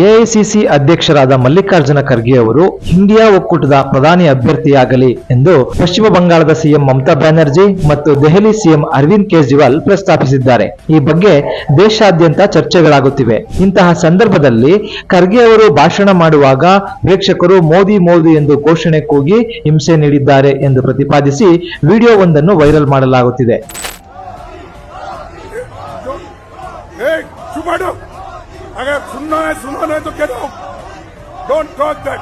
AICC ಅಧ್ಯಕ್ಷರಾದ ಮಲ್ಲಿಕಾರ್ಜುನ ಖರ್ಗೆ ಅವರು India ಒಕ್ಕೂಟದ ಪ್ರಧಾನಿ ಅಭ್ಯರ್ಥಿಯಾಗಲಿ ಎಂದು ಪಶ್ಚಿಮ ಬಂಗಾಳದ ಸಿಎಂ ಮಮತಾ ಬ್ಯಾನರ್ಜಿ ಮತ್ತು ದೆಹಲಿ ಸಿಎಂ ಅರವಿಂದ್ ಕೇಜ್ರಿವಾಲ್ ಪ್ರಸ್ತಾಪಿಸಿದ್ದಾರೆ ಈ ಬಗ್ಗೆ ದೇಶಾದ್ಯಂತ ಚರ್ಚೆಗಳಾಗುತ್ತಿವೆ ಇಂತಹ ಸಂದರ್ಭದಲ್ಲಿ ಖರ್ಗೆ ಅವರು ಭಾಷಣ ಮಾಡುವಾಗ ಪ್ರೇಕ್ಷಕರು ಮೋದಿ ಮೋದಿ ಎಂದು ಘೋಷಣೆ ಕೂಗಿ ಹಿಂಸೆ ನೀಡಿದ್ದಾರೆ ಎಂದು ಪ್ರತಿಪಾದಿಸಿ ವಿಡಿಯೋವೊಂದನ್ನು ವೈರಲ್ ಮಾಡಲಾಗುತ್ತಿದೆ अगर सुनना है सुनो है तो कह दो। डोंट टॉक दैट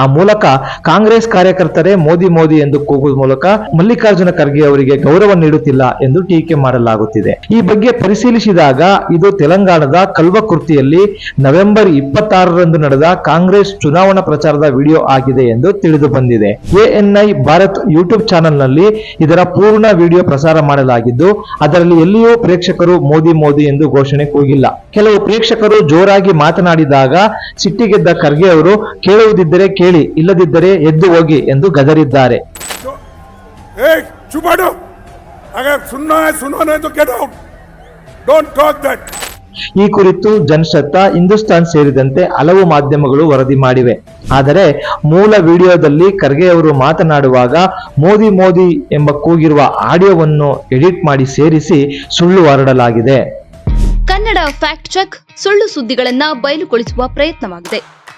ಆ ಮೂಲಕ ಕಾಂಗ್ರೆಸ್ ಕಾರ್ಯಕರ್ತರೇ ಮೋದಿ ಮೋದಿ ಎಂದು ಕೂಗುವ ಮೂಲಕ ಮಲ್ಲಿಕಾರ್ಜುನ ಖರ್ಗೆ ಅವರಿಗೆ ಗೌರವ ನೀಡುತ್ತಿಲ್ಲ ಎಂದು ಟೀಕೆ ಮಾಡಲಾಗುತ್ತಿದೆ. ಈ ಬಗ್ಗೆ ಪರಿಶೀಲಿಸಿದಾಗ ಇದು ತೆಲಂಗಾಣದ ಕಲ್ವಕುರ್ತಿಯಲ್ಲಿ ನವೆಂಬರ್ ಇಪ್ಪತ್ತಾರರಂದು ನಡೆದ ಕಾಂಗ್ರೆಸ್ ಚುನಾವಣಾ ಪ್ರಚಾರದ ವಿಡಿಯೋ ಆಗಿದೆ ಎಂದು ತಿಳಿದು ಬಂದಿದೆ. ಎಎನ್ಐ ಭಾರತ್ ಯೂಟ್ಯೂಬ್ ಚಾನೆಲ್ನಲ್ಲಿ ಇದರ ಪೂರ್ಣ ವಿಡಿಯೋ ಪ್ರಸಾರ ಮಾಡಲಾಗಿದ್ದು, ಅದರಲ್ಲಿ ಎಲ್ಲಿಯೂ ಪ್ರೇಕ್ಷಕರು ಮೋದಿ ಮೋದಿ ಎಂದು ಘೋಷಣೆ ಕೂಗಿಲ್ಲ. ಕೆಲವು ಪ್ರೇಕ್ಷಕರು ಜೋರಾಗಿ ಮಾತನಾಡಿದಾಗ ಸಿಟ್ಟಿಗೆದ್ದ ಖರ್ಗೆ ಅವರು ಕೇಳುವುದಿದ್ದರೆ ಕೇಳಿ ಇಲ್ಲದಿದ್ದರೆ ಎದ್ದು ಹೋಗಿ ಎಂದು ಗದರಿದ್ದಾರೆ. ಈ ಕುರಿತು ಜನಸತ್ತಾ ಹಿಂದೂಸ್ತಾನ್ ಸೇರಿದಂತೆ ಹಲವು ಮಾಧ್ಯಮಗಳು ವರದಿ ಮಾಡಿವೆ. ಆದರೆ ಮೂಲ ವಿಡಿಯೋದಲ್ಲಿ ಖರ್ಗೆ ಅವರು ಮಾತನಾಡುವಾಗ ಮೋದಿ ಮೋದಿ ಎಂಬ ಕೂಗಿರುವ ಆಡಿಯೋವನ್ನು ಎಡಿಟ್ ಮಾಡಿ ಸೇರಿಸಿ ಸುಳ್ಳು ಹರಡಲಾಗಿದೆ. ಕನ್ನಡ ಫ್ಯಾಕ್ಟ್ ಚೆಕ್ ಸುಳ್ಳು ಸುದ್ದಿಗಳನ್ನ ಬಯಲುಗೊಳಿಸುವ ಪ್ರಯತ್ನವಾಗಿದೆ.